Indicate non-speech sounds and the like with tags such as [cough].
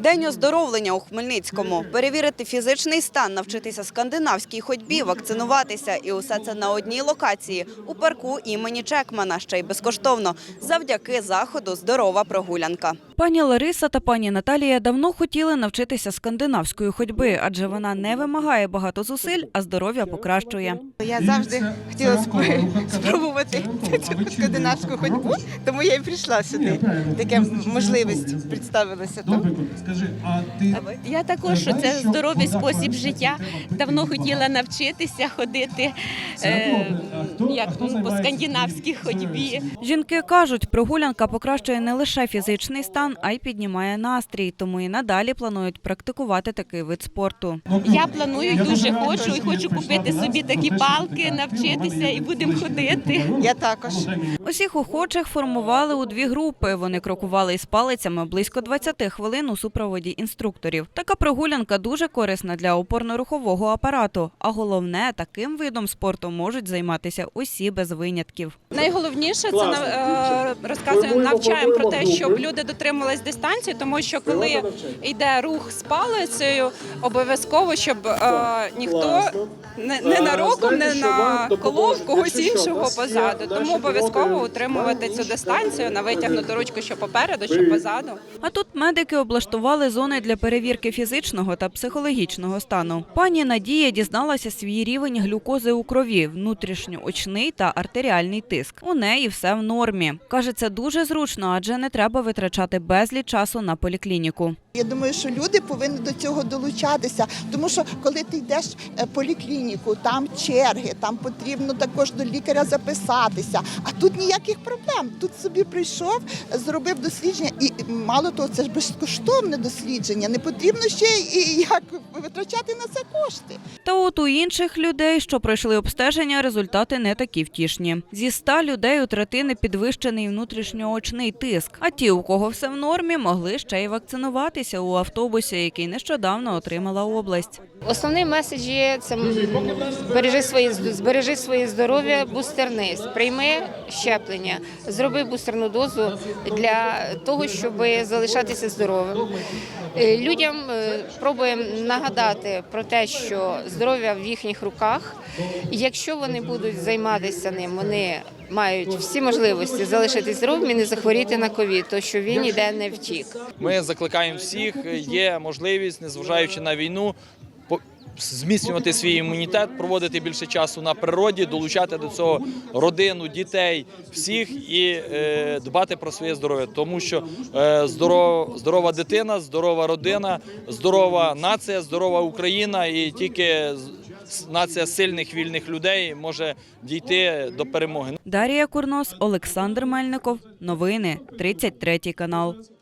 День оздоровлення у Хмельницькому. Перевірити фізичний стан, навчитися скандинавській ходьбі, вакцинуватися. І усе це на одній локації – у парку імені Чекмана, ще й безкоштовно. Завдяки заходу «Здорова прогулянка». Пані Лариса та пані Наталія давно хотіли навчитися скандинавської ходьби, адже вона не вимагає багато зусиль, а здоров'я покращує. Я завжди хотіла [laughs] спробувати цю скандинавську ходьбу, тому я і прийшла сюди. Така можливість представилася. тут. Скажи, а ти Я також що це здоровий спосіб життя. Давно хотіла навчитися ходити е, як по скандинавській ходьбі. Жінки кажуть, прогулянка покращує не лише фізичний стан, а й піднімає настрій, тому і надалі планують практикувати такий вид спорту. Я планую дуже хочу і хочу купити собі такі палки, навчитися і будемо ходити. Я також. Усіх охочих формували у дві групи. Вони крокували із палицями близько 20 хвилин у супроводі інструкторів. Така прогулянка дуже корисна для опорно-рухового апарату. А головне, таким видом спорту можуть займатися усі без винятків. Найголовніше це нав- е, розказуємо, навчаємо про те, щоб люди дотримувались дистанції, тому що коли йде рух з палицею, обов'язково, щоб е, ніхто не, не нароком не наколов когось іншого позаду. Тому обов'язково утримувати цю дистанцію на витягнуту ручку, що попереду, що позаду. А тут медики облаштували зони для перевірки фізичного та психологічного стану. Пані Надія дізналася свій рівень глюкози у крові, внутрішньоочний та артеріальний тиск. У неї все в нормі. Каже, це дуже зручно, адже не треба витрачати безліч часу на поліклініку. Я думаю, що люди повинні до цього долучатися, тому що коли ти йдеш е, в поліклініку, там черги, там потрібно також до лікаря записатися. А тут ніяких проблем. Тут собі прийшов, зробив дослідження, і мало того, це ж безкоштовне дослідження. Не потрібно ще і як витрачати на це кошти. Та от у інших людей, що пройшли обстеження, результати не такі втішні. Зі ста людей у третини підвищений внутрішньоочний тиск. А ті, у кого все в нормі, могли ще й вакцинуватися у автобусі, який нещодавно отримала область. Основний меседж є це бережи своє збережи своє здоров'я, бустерний, прийми щеплення, зроби бустерну дозу для того, щоб залишатися здоровим. Е, Людям е, пробуємо нагадати про те, що здоров'я в їхніх руках. Якщо вони будуть займатися ним, вони мають всі можливості залишитись здоровими і не захворіти на ковід, то що він ніде не втік. Ми закликаємо всіх, є можливість, незважаючи на війну, зміцнювати свій імунітет, проводити більше часу на природі, долучати до цього родину, дітей, всіх і е, дбати про своє здоров'я. Тому що е, здоров, здорова дитина, здорова родина, здорова нація, здорова Україна, і тільки нація сильних вільних людей може дійти до перемоги. Дарія Курнос, Олександр Мельников. Новини 33 канал.